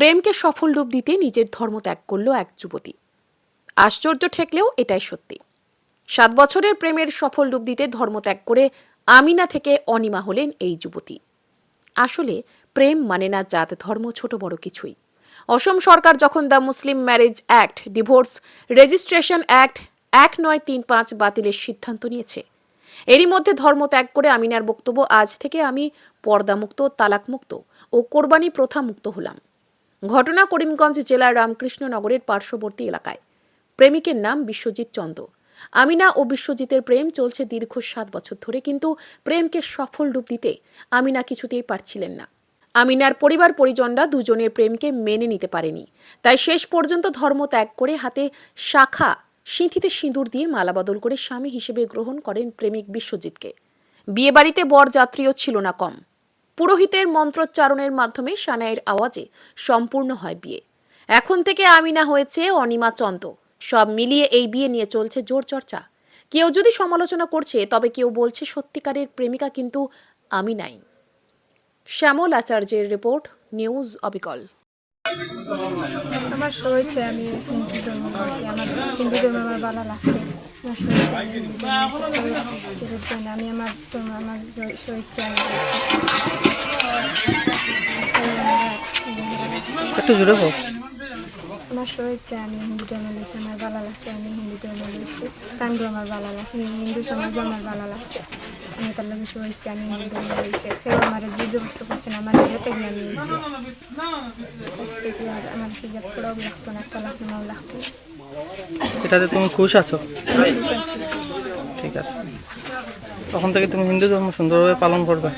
প্রেমকে সফল রূপ দিতে নিজের ধর্ম ত্যাগ করল এক যুবতী। আশ্চর্য ঠেকলেও এটাই সত্যি। সাত বছরের প্রেমের সফল রূপ দিতে ধর্ম ত্যাগ করে আমিনা থেকে অনিমা হলেন এই যুবতী। আসলে প্রেম মানে না জাত ধর্ম ছোট বড় কিছুই। অসম সরকার যখন the Muslim marriage act, divorce, registration act, এক নয় তিন পাঁচ বাতিলের সিদ্ধান্ত নিয়েছে। এরই মধ্যে ধর্ম ত্যাগ করে আমিনার বক্তব্য, আজ থেকে আমি পর্দামুক্ত, তালাকমুক্ত ও কোরবানি প্রথা মুক্ত হলাম। ঘটনা করিমগঞ্জ জেলার রামকৃষ্ণনগরের পার্শ্ববর্তী এলাকায়। প্রেমিকের নাম বিশ্বজিৎ চন্দ। আমিনা ও বিশ্বজিতের প্রেম চলছে দীর্ঘ সাত বছর ধরে, কিন্তু প্রেমকে সফল রূপ দিতে আমিনা কিছুতেই পারছিলেন না। আমিনার পরিবার পরিজনরা দুজনের প্রেমকে মেনে নিতে পারেনি। তাই শেষ পর্যন্ত ধর্ম ত্যাগ করে হাতে শাখা, সিঁথিতে সিঁদুর দিয়ে মালা বদল করে স্বামী হিসেবে গ্রহণ করেন প্রেমিক বিশ্বজিৎকে। বিয়েবাড়িতে বর যাত্রীও ছিল না কম। পুরোহিতের মন্ত্রোচ্চারণের মাধ্যমে সানাইয়ের আওয়াজে সম্পূর্ণ হয় বিয়ে। এখন থেকে আমিনা হয়েছে অনিমা চন্দ। সব মিলিয়ে এই বিয়ে নিয়ে চলছে জোর চর্চা। কেউ যদি সমালোচনা করছে, তবে কেউ বলছে সত্যিকারের প্রেমিকা কিন্তু আমি নাই। শ্যামল আচার্যের রিপোর্ট, নিউজ অবিকল। আমার শরীরটা আমি হিন্দু আমার হিন্দু ধর্ম আমার ভালো লাগছে আমি আমার ধর্ম আমার আমি করছি একটু জোরে হোক আমার শরীরটা আমি হিন্দু ধর্ম লইছি আমার ভালো লাগছে আমি হিন্দু ধর্ম লইছি কান্ডু আমার ভালো লাগছে হিন্দু সমাজ আমার ভালো লাগছে আমি যুদ্ধ কষ্ট করছে না আমার নিজে থেকে আমি লইছি কাছ থেকে আর আমার হিজাব পড়াও লাগতো না তলাক নেওয়াও লাগতো। এটাতে তুমি খুশ আছো ঠিক আছে তখন থেকে তুমি হিন্দু ধর্ম সুন্দরভাবে পালন করবে